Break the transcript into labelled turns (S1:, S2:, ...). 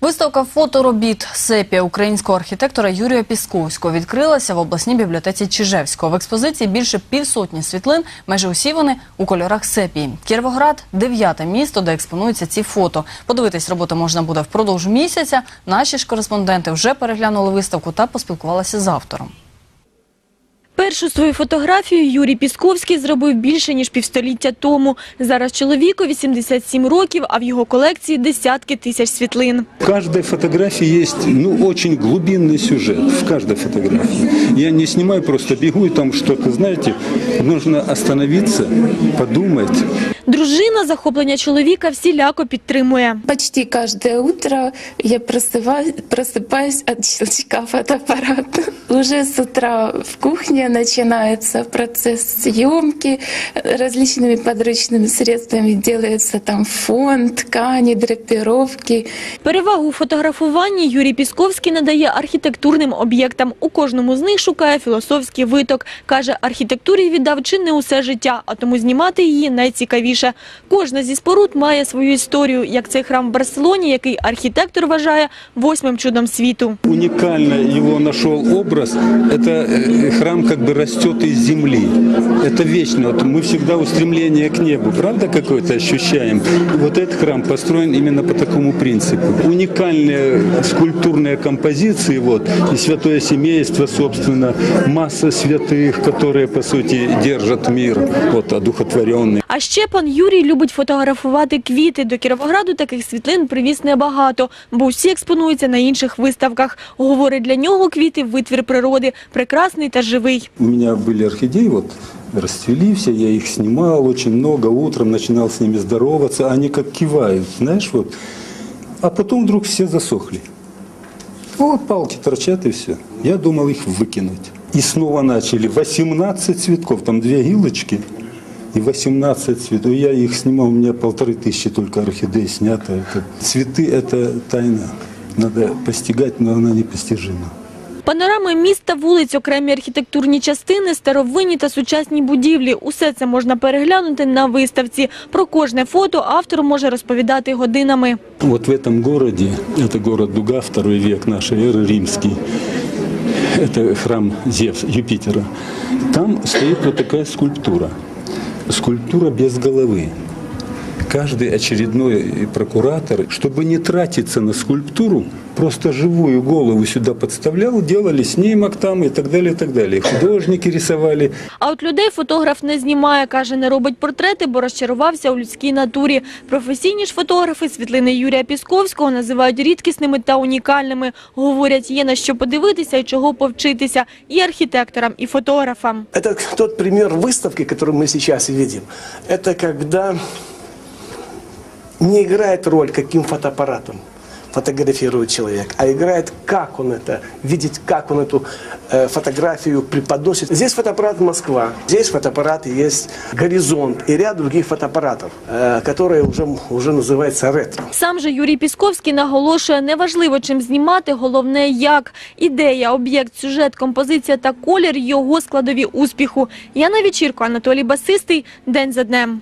S1: Виставка фоторобіт сепія українського архітектора Юрія Пісковського відкрилася в обласній бібліотеці Чижевського. В експозиції більше півсотні світлин, майже усі вони у кольорах сепії. Кіровоград – дев'яте місто, де експонуються ці фото. Подивитись роботи можна буде впродовж місяця. Наші ж кореспонденти вже переглянули виставку та поспілкувалися з автором.
S2: Першу свою фотографію Юрій Пісковський зробив більше, ніж півстоліття тому. Зараз чоловіку 87 років, а в його колекції десятки тисяч світлин.
S3: В кожній фотографії є ну, дуже глибинний сюжет. В кожній фотографії Я не знімаю, просто бігу і там щось, знаєте, потрібно остановитися, подумать.
S2: Дружина захоплення чоловіка всіляко підтримує.
S4: Почти каждое утро я просыпаюсь, просыпаюсь от щелчка фотоаппарата. Уже с утра в кухне начинается процесс съемки. Различными подручными средствами делается там фон, ткани, драпировки.
S2: Перевагу у фотографуванні Юрій Пісковський надає архітектурним об'єктам. У кожному з них шукає філософський виток. Каже, архітектурі віддав чи не усе життя, а тому знімати її найцікавіше. Кожна зі споруд має свою історію, як цей храм в Барселоні, який архітектор вважає восьмим чудом світу.
S3: Уникально его нашел образ. Это э, храм как бы растет из земли. Это вечно. Вот мы всегда устремление к небу. Правда какое-то ощущаем? И вот этот храм построен именно по такому принципу. Уникальные скульптурные композиции, вот, и святое семейство, собственно, масса святых, которые, по сути, держат мир, вот, одухотворенный.
S2: А ще пан Юрій любить фотографувати квіти. До Кіровограду таких світлин привіз небагато, бо усі експонуються на інших виставках. Говорить, для нього квіти – витвір природи, прекрасний та живий.
S3: У меня были орхидеи, вот расцвели я их снимал очень много, утром начинал с ними здороваться, они как кивают, знаешь, вот. А потом вдруг все засохли. Вот палки торчат и все. Я думал их выкинуть. И снова начали 18 цветков, там две гилочки и 18 цветов. Я их снимал, у меня полторы тысячи только орхидей снято. Это, цветы – это тайна. Надо постигать, но она непостижима.
S2: Панорами міста, вулиць, окремі архітектурні частини, старовинні та сучасні будівлі. Усе це можна переглянути на виставці. Про кожне фото автор може розповідати годинами.
S3: Вот в этом городе, это город Дуга, второй век нашей эры, римский, это храм Зевс, Юпитера, там стоит вот такая скульптура. Скульптура без головы Каждый очередной прокуратор, чтобы не тратиться на скульптуру, просто живую голову сюда подставлял, делали снимок там и так далее, и так далее. Художники рисовали.
S2: А от людей фотограф не знімає, каже, не робить портрети, бо розчарувався у людській натурі. Професійні ж фотографи світлини Юрія Пісковського називають рідкісними та унікальними. Говорять, є на що подивитися і чого повчитися і архітекторам, і фотографам.
S5: Это тот пример выставки, который мы сейчас видим. Это когда не играет роль, каким фотоаппаратом фотографирует человек, а играет, как он это, видеть, как он эту э, фотографию преподносит. Здесь фотоаппарат Москва, здесь фотоаппарат есть «Горизонт» и ряд других фотоаппаратов, э, которые уже, уже называются ретро.
S2: Сам же Юрій Пісковський наголошує, неважливо чим знімати, головне як. Ідея, об'єкт, сюжет, композиція та колір – його складові успіху. Яна Вечірко, Анатолій Басистий. День за днем.